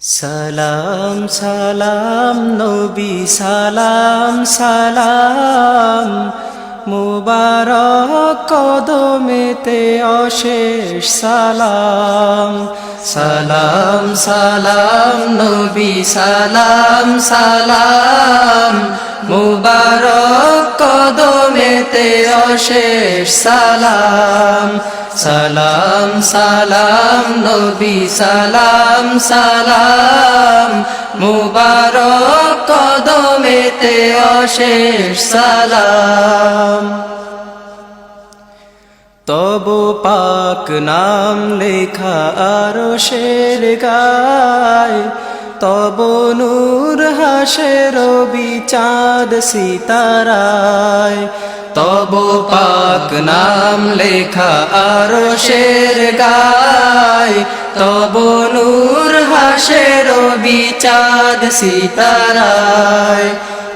সালাম সালাম, নবী, সালাম সালাম। মুবারক কদমেতে অশেষ সালাম। সালাম সালাম, নবী, সালাম সালাম। মুবারক কদমেতে অশেষ সালাম। সালাম সালাম, নবী, সালাম সালাম। মুবারক কদমেতে অশেষ সালাম। তব পাক নাম লেখা আরও শের গায়। তব নূর হাসে রবি চাঁদ সিতারায়। তব পাক নাম লেখা আরও শের গায় তব নূর হাসে রবি চাঁদ সিতারায়।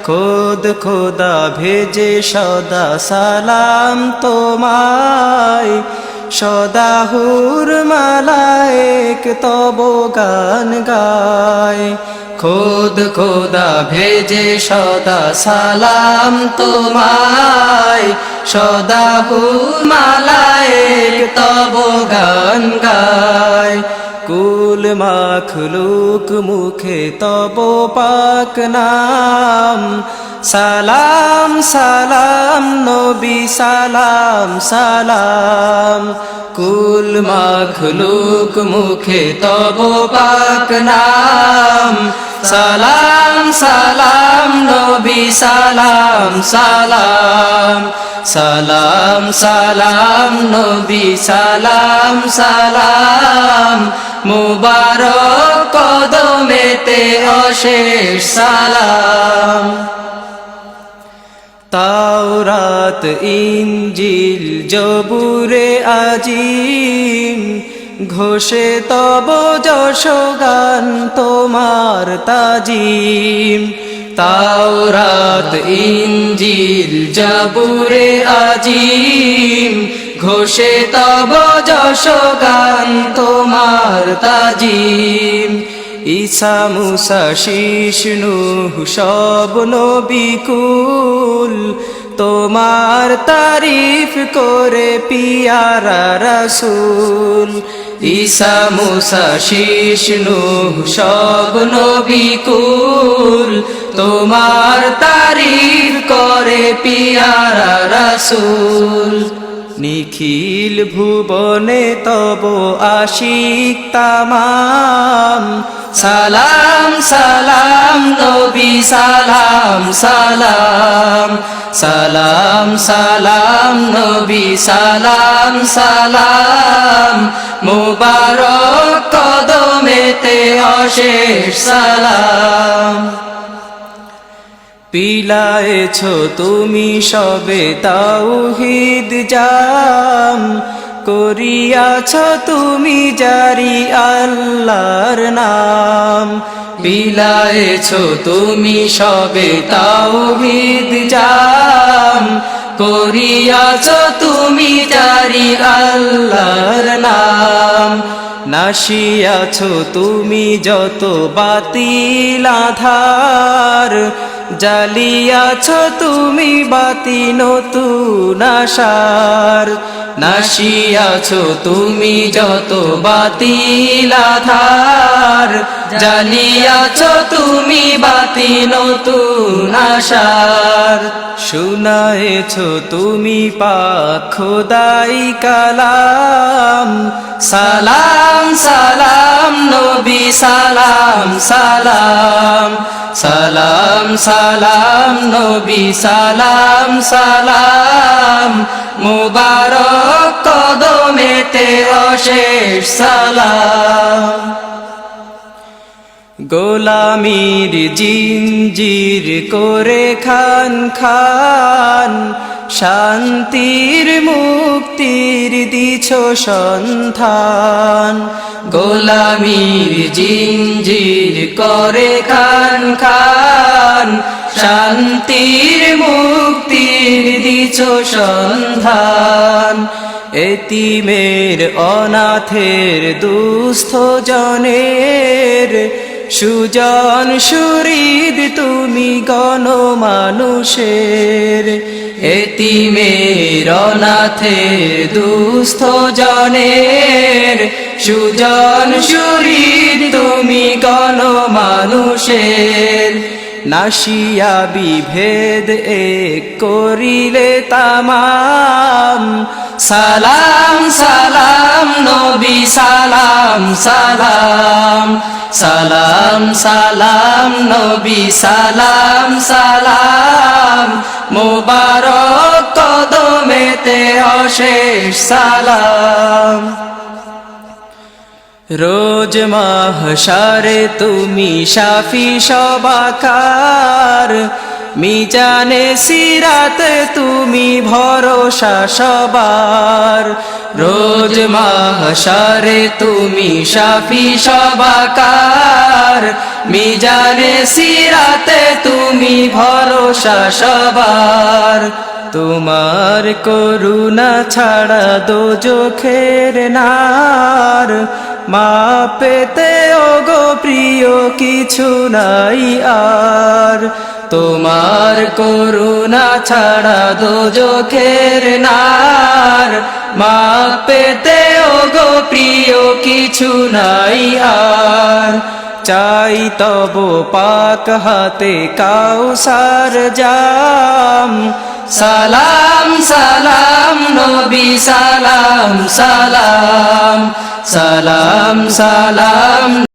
খোদ খোদা ভেজে সদা সালাম তোমায়। সদা হুর মালায়েক তব গান গায়। খোদ খোদা ভেজে সদা সালাম তোমায়। সদা মালায়েক তব গান গায়। কুল মাখলুক মুখে তব পাক নাম। সালাম সালাম, নবী, সালাম সালাম। কুল মাখলুক মুখে তব পাক নাম। সালাম সালাম, নবী, সালাম সালাম। সালাম সালাম, নবী, সালাম সালাম। মুবারক কদমেতে অশেষ সালাম। তাওরাত ইঞ্জিল জবুরে আজিম। ঘোষে তব যশ গান তোমার তাজিম। তাওরাত ইঞ্জিল জবুরে আজিম। ঘোষে তব যশ গান তোমার তাজিম। ঈসা মুসা শিষ্ণু সব নবিকুল তোমার তারিফ করে পিয়ারা রসুল। ঈসা, মুসা শিষ্ণু সব নবিকুল তোমার তারিফ করে পিয়ারা রসুল। নিখিল ভুবনে তব আশিক তামাম। সালাম সালাম, নবী, সালাম সালাম। সালাম সালাম, নবী, সালাম সালাম। মুবারক কদমেতে অশেষ সালাম। পিলায়েছ তুমি সবে তাওহিদ জাম। করিয়াছ তুমি জারি আল্লাহর নাম। পিলায়েছ তুমি সবে তাওহিদ জাম। করিয়াছ তুমি জারি আল্লাহর নাম। নাশিয়াছ তুমি যত বাতিল আধার। জালিয়াছ তুমি বাতি নতুন আশার। নাশিয়াছ তুমি যত বাতিল আধার জালিয়াছ তুমি বাতি নতুন আশার। শুনায়েছ তুমি পাক খোদাই কালাম। সালাম সালাম, নবী, সালাম সালাম। সালাম সালাম, নবী, সালাম সালাম। মুবারক কদমেতে অশেষ সালাম। গোলামির জিঞ্জির করে খান খান, শান্তির মুক্তির দিছ সন্ধান। গোলামির জিঞ্জির করে খান খান। শান্তির মুক্তির দিছ সন্ধান। এতিমের অনাথের দুস্থ জনের সুজন সুরিদ তুমি গণ মানুষের এতিমের অনাথের দুস্থ জনের সুজন শরীর তুমি গণ মানুষের নাসিয়া বিভেদ এক করিলে তামাম। সালাম সালাম, নবী, সালাম সালাম। সালাম সালাম, নবী, সালাম সালাম। মুবারক কদমেতে অশেষ সালাম। রোজ মাহশারে তুমি শাফি সবাকার। মিজানে সিরাতে তুমি ভরসা সবার। রোজ মাহশারে তুমি শাফি সবাকার। মিজানে সিরাতে তুমি ভরসা সবার। তোমার করুণা ছাড়া দো চোখের নার। মা পেতে ওগো প্রিয় কিছু নাই আর। তোমার করুণা ছাড়া দো চোখের নার। মা পেতে ওগো প্রিয় কিছু নাই আর। চাই তব পাক হাতে কাউসার জাম। সালাম সালাম নবী সালাম সালাম সালাম সালাম।